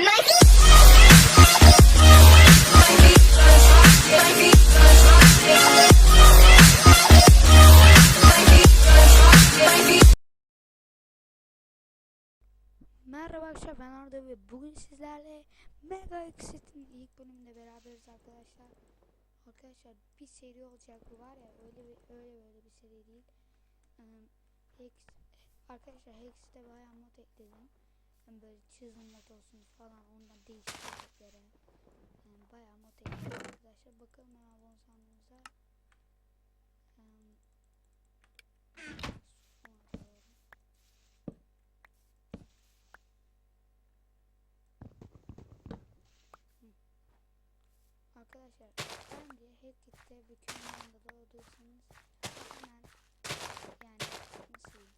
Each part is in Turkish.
Merhaba arkadaşlar ben Arda ve bugün sizlerle Mega Exit'in ilk bölümünde beraberiz arkadaşlar. Arkadaşlar bir seri olacak bu var ya öyle bir, öyle böyle bir seri değil. Ee, Hex, arkadaşlar Hex'te bayağı mod ekledim. Yani böyle çizim olsun falan ondan değişikliklere. Yani bayağı mod arkadaşlar. Bakalım hemen bon sandığımıza. Sonra doğru. Arkadaşlar bence Hackit'te bir köyün yanında doğduysanız hemen yani nasıl diyeyim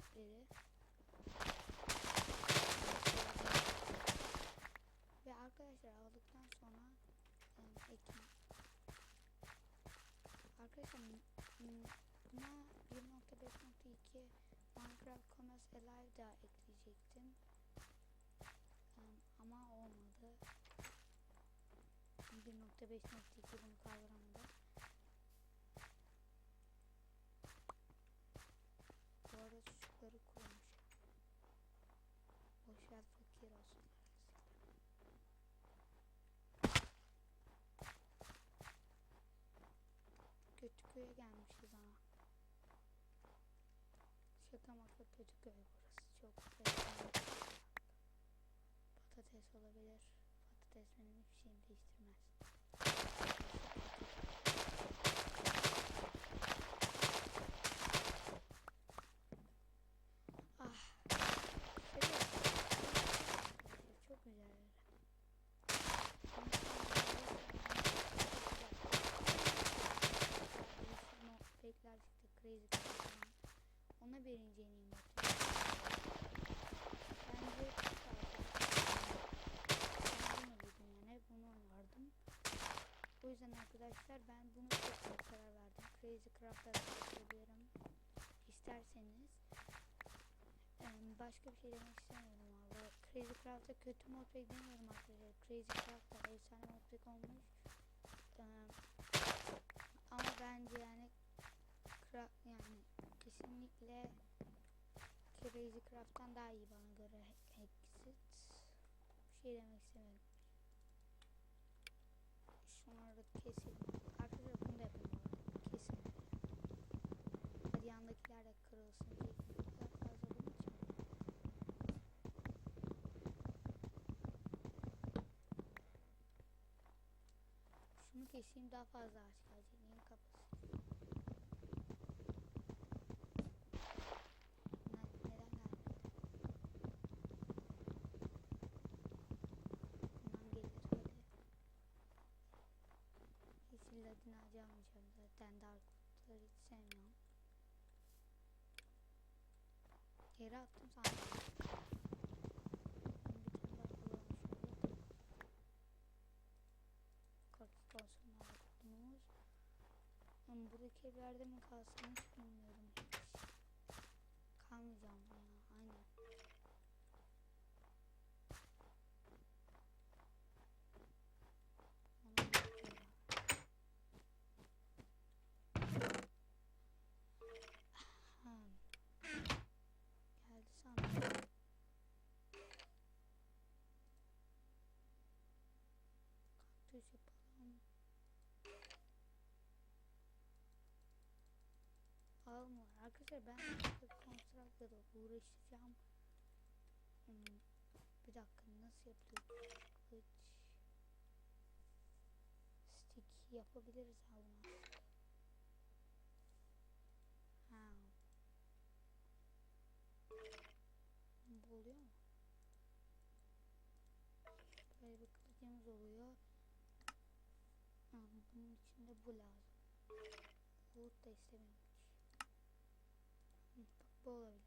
fiilleri ve arkadaşlar aldıktan sonra yani ekin arkadaşlar m- m- buna 1.5.2 Minecraft Commerce Alive daha ekleyecektim Em, ama olmadı. 1.5.2 bunu kaldıramadı. Bu arada çocukları kurmuş. Boşver fakir olsun. Kötüköy'e gelmişiz ama. Şaka maka Kötüköy burası. Çok. Patates olabilir. Patates benim hiçbir şeyimi değiştirmez. Ah. Şöyle. Çok güzel. Fake'ler çıktı. Crazy falan. Ona birinci en iyi mod. Bence çok fazla. Ben bunu dedim yani hep bunu oynardım. O yüzden arkadaşlar ben bunu çok karar verdim. Crazy Craft'a başlayabilirim. İsterseniz. Başka bir şey demek istemiyorum ama Crazy Craft'a kötü mod beklemiyorum arkadaşlar. Crazy Craft'ta efsane mod olmuş. Em, ama bence yani yani kesinlikle Crazy Craft'tan daha iyi bana göre Exit. Bir şey demek istemiyorum. Şunları keselim. Arkadaşlar bunu da yapalım. bu arada. Kesin. Hadi yandakiler de kırılsın diye. Daha fazla bunun için. Keseyim daha fazla ağaç gelecek. Neyin. Yeşil ladin ağacı almayacağım zaten dark wood'ları hiç sevmiyorum. Yere attım sandım. Bir tane daha kullanmış olduk. 42 olsun dark wood'umuz. Ama buradaki evlerde mi kalsın hiç bilmiyorum hiç. Kalmayacağım ya aynen. Onu bekliyorum. Ahem. Geldi sandım. Kaktüs yapalım. Almıyor. Arkadaşlar ben Construct'la da uğraşacağım. Hmm, bir dakika nasıl yapılıyor? Kılıç. Stick yapabiliriz bunu. Ha. Bu oluyor mu? Böyle bir kılıcımız oluyor. Ha, bunun içinde bu lazım. Wood da istemiyorum. people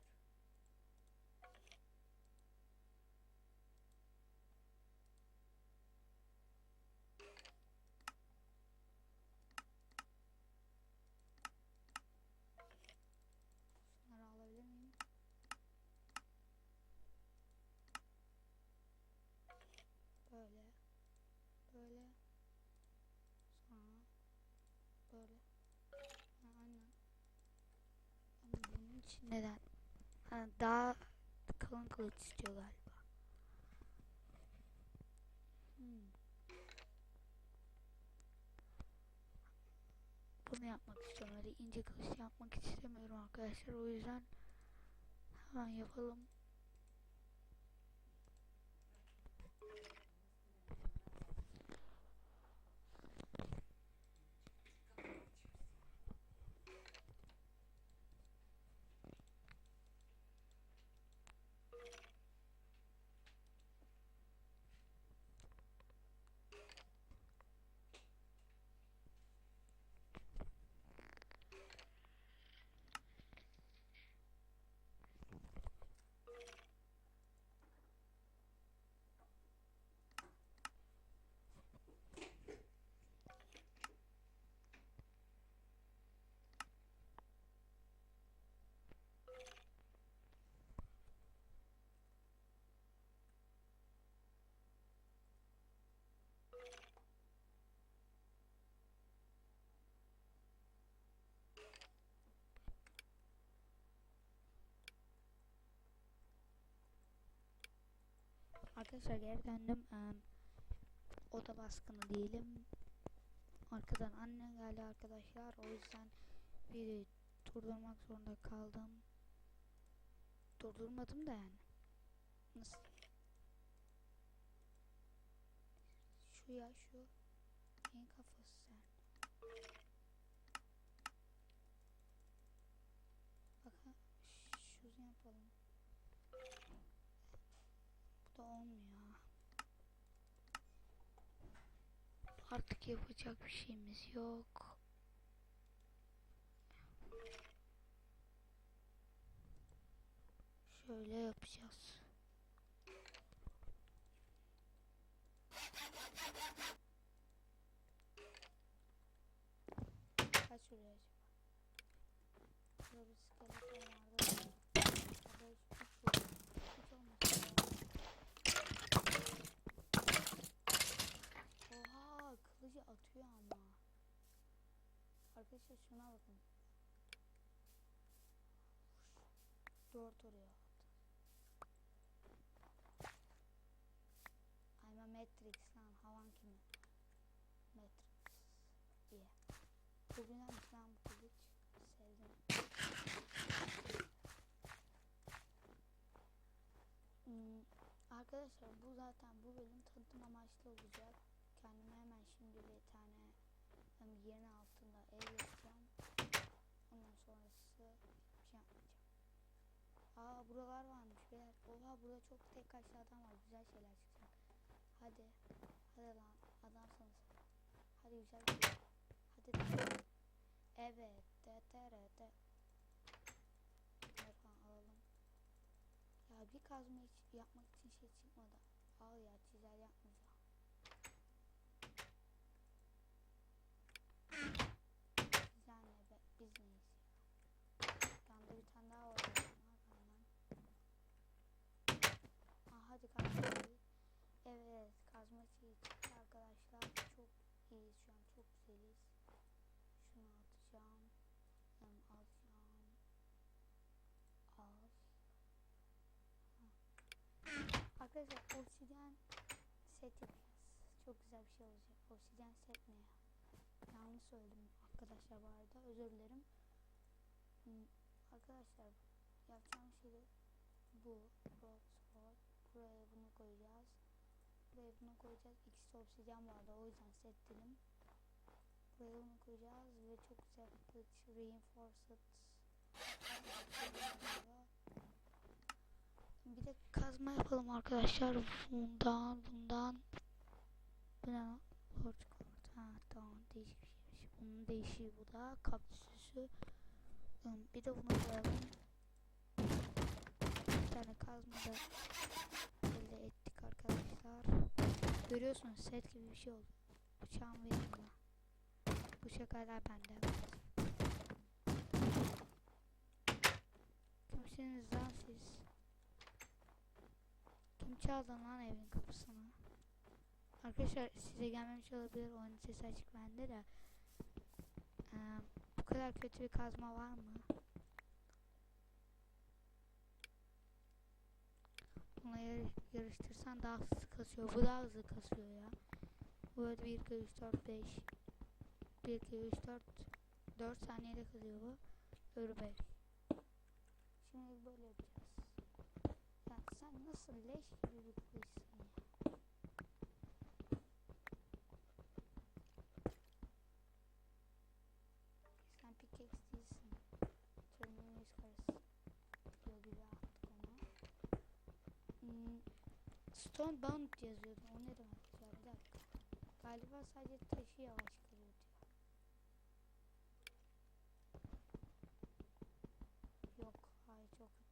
kılıç. Neden? Ha, daha kalın kılıç istiyor galiba. Hmm. Bunu yapmak istiyorum. Öyle ince kılıç yapmak istemiyorum arkadaşlar. O yüzden hemen yapalım. Arkadaşlar geri döndüm. Em, oda baskını değilim. Arkadan annem geldi arkadaşlar. O yüzden videoyu durdurmak zorunda kaldım. Durdurmadım da yani. Nasıl? Şu ya şu. Neyin kafası sen? Bakın şunu yapalım. Olmuyor. Artık yapacak bir şeyimiz yok. Şöyle yapacağız. Kaç vuruyor acaba? Burada bir skeleton vardı. Burada üç vuruyor. Hiç olmasın ya. Oha kılıcı atıyor ama. Arkadaşlar şuna bakın. Dört oraya attı. I'm a Matrix lan havan kimi? Matrix. İyi. Bugünlermiş lan bu kılıç. Sevdim. Hmm, arkadaşlar bu zaten bu bölüm tanıtım amaçlı olacak. Kendime hemen şimdi bir tane hem yerin altında ev yapacağım. Ondan sonrası bir şey yapmayacağım. Aa buralar varmış beyler. Oha burada çok tek kaçlı adam var. Güzel şeyler çıkacak. Hadi. Hadi lan adamsınız. Hadi güzel şey. Hadi. Evet. Bunları falan alalım. Ya bir kazma yapmak için şey çıkmadı. Al ya çizer yapmayacağım. Güzel ne be biz neyiz ya. Yanda bir tane daha var. o zaman hemen. Aa, hadi kazma çiğ. Evet kazma çiğ çıktı arkadaşlar. Çok iyiyiz şu an çok güzeliz. Şunu atacağım. Hem alacağım. Al. Arkadaşlar obsidyen set yapacağız. Çok güzel bir şey olacak. Obsidyen set ne ya? Yanlış söyledim arkadaşlar bu arada. Özür dilerim. Arkadaşlar yapacağım şey de bu. Broadsword. Buraya bunu koyacağız. Buraya bunu koyacağız. İkisi obsidyen bu arada. O yüzden set dedim. Buraya bunu koyacağız ve çok güzel bir. Reinforced. Bir de kazma yapalım arkadaşlar. Bundan, bundan. Bu ne? Horticourt. Ha tamam değişik bir şeymiş. Bunun değişiği bu da. Kaktüsü. Hmm, Bir de bunu koyalım. Bir tane kazma da elde ettik arkadaşlar. Görüyorsunuz set gibi bir şey oldu. Bıçağımı verin bana. Bıçak hala bende. Evet. çaldın lan evin kapısını? Arkadaşlar size gelmemiş olabilir. Onun sesi açık bende de. Ee, bu kadar kötü bir kazma var mı? Bununla yar yarıştırsan daha hızlı kasıyor. Bu daha hızlı kasıyor ya. Bu evet 1, 2, 3, 4, 5. 1, 2, 3, 4. 4 saniyede kazıyor bu. Öbürü 5. Şimdi böyle yapacağım. Sen nasıl leş gibi bir kızsın ya. Sen pickaxe değilsin. Tırmığın yüz. Diyor gibi attık onu. Hmm, Stone Bound yazıyordu. O ne demek ya? Bir dakika. Galiba sadece taşı yavaş kırıyor diyor. Yok. Hayır çok kötü.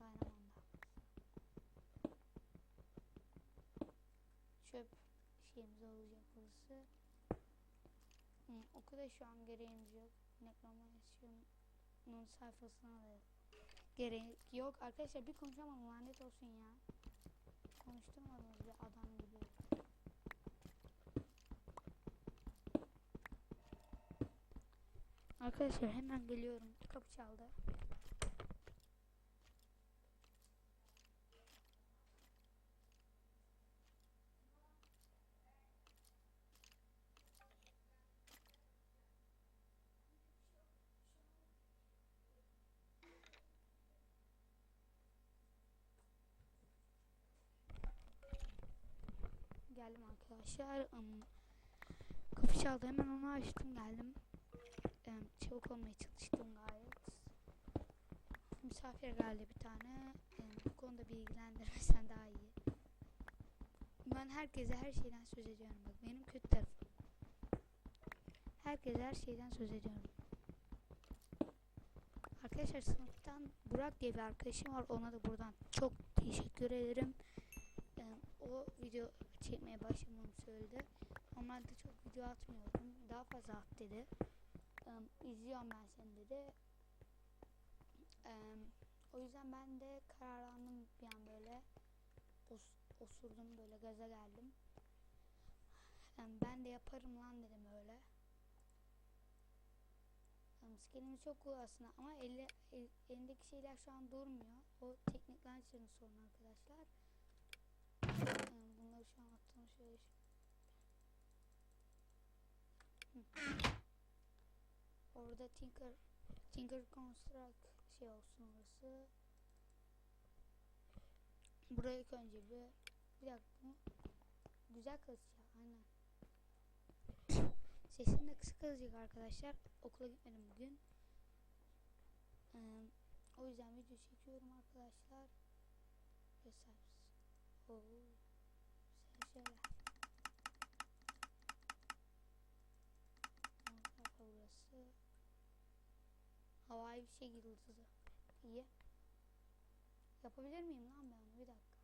Dayanamam da. Çöp şeyimiz olacak burası. Hı, o kadar şu an gereğimiz yok. Necromancer'ın sayfasına da gerek yok. Arkadaşlar bir konuşamadım lanet olsun ya. Konuşturmadınız bir adam gibi. Arkadaşlar hemen geliyorum. Kapı çaldı. Geldim arkadaşlar. Um, kapı çaldı hemen onu açtım geldim. Um, çabuk olmaya çalıştım gayet. Misafir geldi bir tane. Bu konuda bilgilendirmesen daha iyi. Ben herkese her şeyden söz ediyorum. Bak benim kötü tarafım. Herkese her şeyden söz ediyorum. Arkadaşlar sınıftan Burak diye bir arkadaşım var. Ona da buradan çok teşekkür ederim. Um, o video çekmeye başlamamı söyledi. Normalde çok video atmıyordum. Daha fazla at dedi. Um, izliyorum ben seni dedi. Um, o yüzden ben de kararlandım bir an böyle. Os osurdum böyle gaza geldim. Um, ben de yaparım lan dedim öyle. Um, skinimiz çok cool aslında ama elle, el, elindeki şeyler şu an durmuyor. O teknik launcher'ın sorunu arkadaşlar. Um, şu an attığım şey. Orada Tinker Tinker Construct şey olsun orası. Buraya ilk önce bir bir dakika? Güzel kazacak aynen. Sesim de kısık kalacak arkadaşlar. Okula gitmedim bugün. Ee, o yüzden video çekiyorum arkadaşlar. Vesaire. Oo. Güzel şeyler. Orada burası. Havai bir şey yıldızı. İyi. Yapabilir miyim lan ben onu? Bir dakika.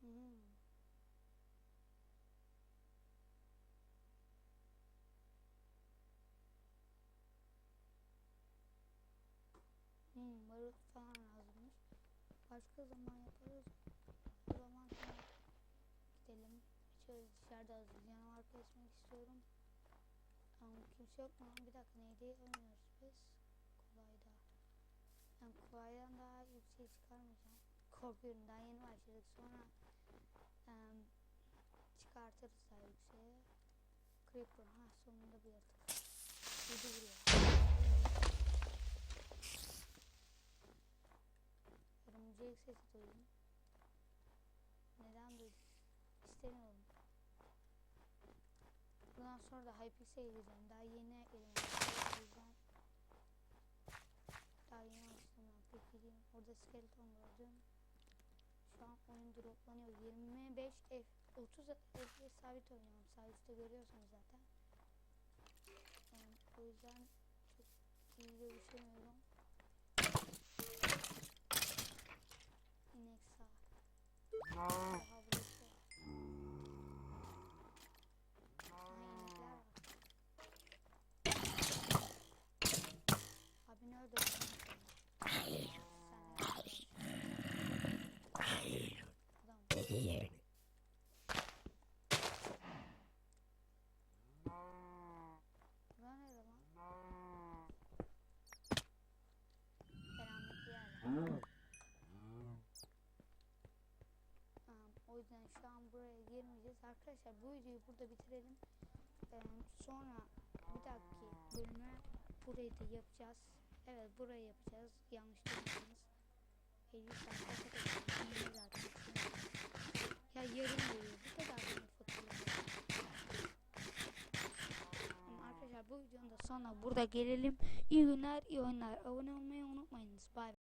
Hmm. Hmm, barut falan lazımmış. Başka zaman yaparız. O zaman sonra gidelim. Şöyle dışarıda hazır. Yanıma arkadaşmak istiyorum. Ama kimse yok mu? Bir dakika neydi oynuyoruz biz? Kolayda. Yani kolaydan daha yüksek çıkarmayacağım. Korkuyorum daha yeni başladık. Sonra em, çıkartırız daha yükseğe. Creeper. Ha sonunda bir yaratık. Yedi vuruyor. Örümcek sesi duydum. Neden duydum? İstemiyorum. Bundan sonra da Hypix'e gideceğim. Daha yeni yüzden daha yeni istemiyorum. Pek gideyim. Orada skeleton gördüm. Şu an oyun droplanıyor. 25 F 30 FPS sabit oynuyorum. Sağ üstte görüyorsunuz zaten. Yani o yüzden çok iyi görüşemiyorum. İnek sağ. Daha here. O yüzden şu an buraya girmeyeceğiz. Arkadaşlar bu videoyu burada bitirelim. Ee, sonra bir dahaki bölüme burayı da yapacağız. Evet burayı yapacağız. Yanlış değilsiniz. 50 dakika zaten. Ya yarım veriyor. Bu kadar benim fotoğrafım. Arkadaşlar bu videonun da sonuna burada gelelim. İyi günler, iyi oyunlar. Abone olmayı unutmayınız. Bay bay.